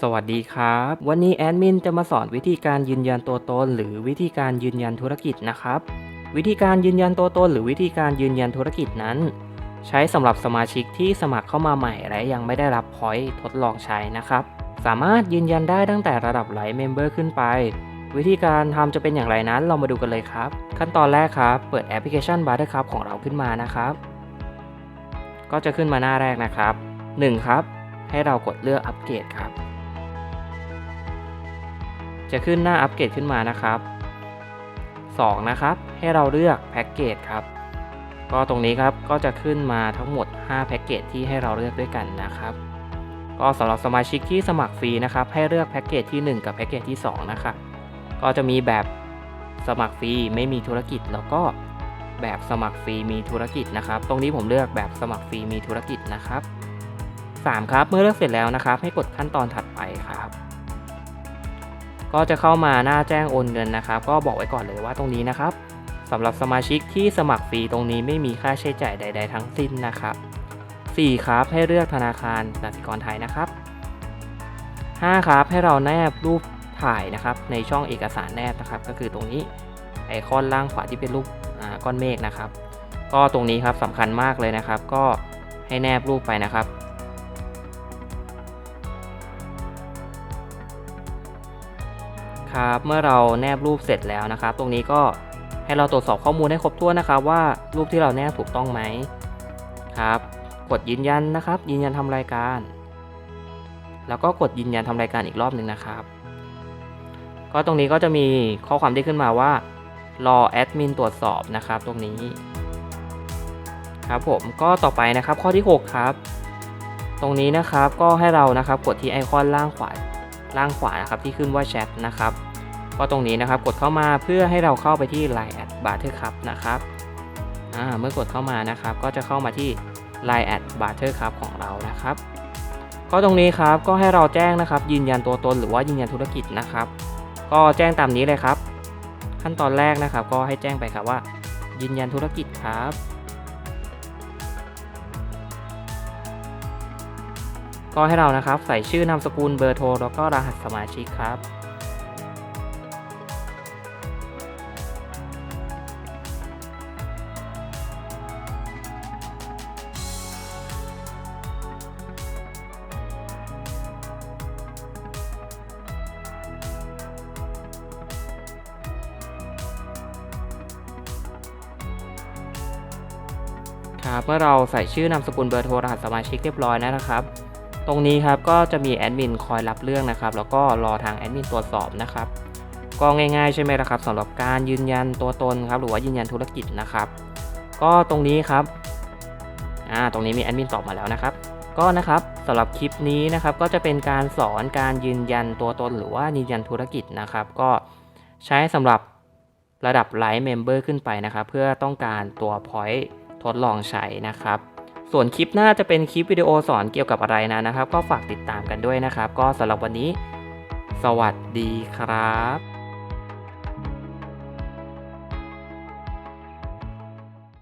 สวัสดีครับ วันนี้แอดมินจะมาสอนวิธีการยืนยันตัวตน หรือวิธีการยืนยันธุรกิจนะครับ วิธีการยืนยันตัวตน หรือวิธีการยืนยันธุรกิจนั้น ใช้สำหรับสมาชิกที่สมัครเข้ามาใหม่และยังไม่ได้รับพอยต์ทดลองใช้นะครับ สามารถยืนยันได้ตั้งแต่ระดับไลท์เมมเบอร์ขึ้นไป วิธีการทำจะเป็นอย่างไรนั้นเรามาดูกันเลยครับ ขั้นตอนแรกครับ เปิดแอปพลิเคชัน Buttercup ของเราขึ้นมานะครับ ก็จะขึ้นมาหน้าแรกนะครับ 1 ครับ ให้เรากดเลือกอัปเกรดครับ จะขึ้นหน้าอัปเกรดขึ้นมานะครับ 2 นะครับ ให้เราเลือกแพ็กเกจครับ ก็ตรงนี้ครับก็จะขึ้นมาทั้งหมด 5 แพ็กเกจที่ให้เราเลือกด้วยกันนะครับ ก็สำหรับสมาชิกที่สมัครฟรีนะครับ ให้เลือกแพ็กเกจที่ 1 กับแพ็กเกจที่ 2 นะครับ ก็จะมีแบบสมัครฟรีไม่มีธุรกิจแล้วก็แบบสมัครฟรีมีธุรกิจนะครับ ตรงนี้ผมเลือกแบบสมัครฟรีมีธุรกิจนะครับ 3 ครับ เมื่อเลือกเสร็จแล้วนะครับ ให้กดขั้นตอนถัดไปครับ ก็จะเข้ามาหน้าแจ้งโอนเงินนะครับ ก็บอกไว้ก่อนเลยว่าตรงนี้นะครับสำหรับสมาชิกที่สมัครฟรีตรงนี้ไม่มีค่าใช้จ่ายใด ๆ ทั้งสิ้นนะครับ 4 ครับให้เลือกธนาคารกสิกรไทยนะครับ 5 ครับให้เราแนบรูปถ่ายนะครับ ในช่องเอกสารแนบนะครับ ก็คือตรงนี้ไอคอนล่างขวาที่เป็นรูปอ่าก้อนเมฆนะครับ ก็ตรงนี้ครับสำคัญมากเลยนะครับ ก็ให้แนบรูปไปนะครับ ครับ เมื่อเราแนบรูปเสร็จแล้วนะครับ ตรงนี้ก็ให้เราตรวจสอบข้อมูลให้ครบถ้วนนะครับว่ารูปที่เราแนบถูกต้องไหมครับ กดยืนยันนะครับ ยืนยันทำรายการ แล้วก็กดยืนยันทำรายการอีกรอบหนึ่งนะครับ ก็ตรงนี้ก็จะมีข้อความที่ขึ้นมาว่ารอแอดมินตรวจสอบนะครับตรงนี้ ครับผมก็ต่อไปนะครับข้อที่ 6 ครับ ตรงนี้นะครับก็ให้เรานะครับกดที่ไอคอนล่างขวา ล่างขวานะครับที่ขึ้นว่าแชทนะครับก็ตรงนี้นะครับกดเข้ามาเพื่อให้เราเข้าไปที่ Line แอดบาร์เทอร์คัพนะครับเมื่อกดเข้ามานะครับ ก็จะเข้ามาที่ Line แอดบาร์เทอร์คัพของเรานะครับ ก็ตรงนี้ครับก็ให้เราแจ้งนะครับ ยืนยันตัวตนหรือว่ายืนยันธุรกิจนะครับ ก็แจ้งตามนี้เลยครับ ขั้นตอนแรกนะครับ ก็ให้แจ้งไปครับว่า ยืนยันธุรกิจครับ ก็ให้เรานะครับ ใส่ชื่อนามสกุลเบอร์โทร แล้วก็รหัสสมาชิกครับ ครับเมื่อเราใส่ชื่อนามสกุลเบอร์โทรรหัสสมาชิกเรียบร้อยแล้วนะครับ ตรงนี้ครับก็จะมีแอดมินคอยรับเรื่องนะครับ แล้วก็รอทางแอดมินตรวจสอบนะครับ ก็ง่ายๆใช่ไหมล่ะครับสำหรับการยืนยันตัวตนครับหรือว่ายืนยันธุรกิจนะครับ ก็ตรงนี้ครับอ่าตรงนี้มีแอดมินตอบมาแล้วนะครับ ก็นะครับสำหรับคลิปนี้นะครับก็จะเป็นการสอนการยืนยันตัวตนหรือว่ายืนยันธุรกิจนะครับ ก็ใช้สำหรับระดับไลท์เมมเบอร์ขึ้นไปนะครับ เพื่อต้องการตัว point ทดลองใช้นะครับ ส่วนคลิปหน้าจะเป็นคลิปวิดีโอสอนเกี่ยวกับอะไรนะนะครับ ก็ฝากติดตามกันด้วยนะครับ ก็สำหรับวันนี้ สวัสดีครับ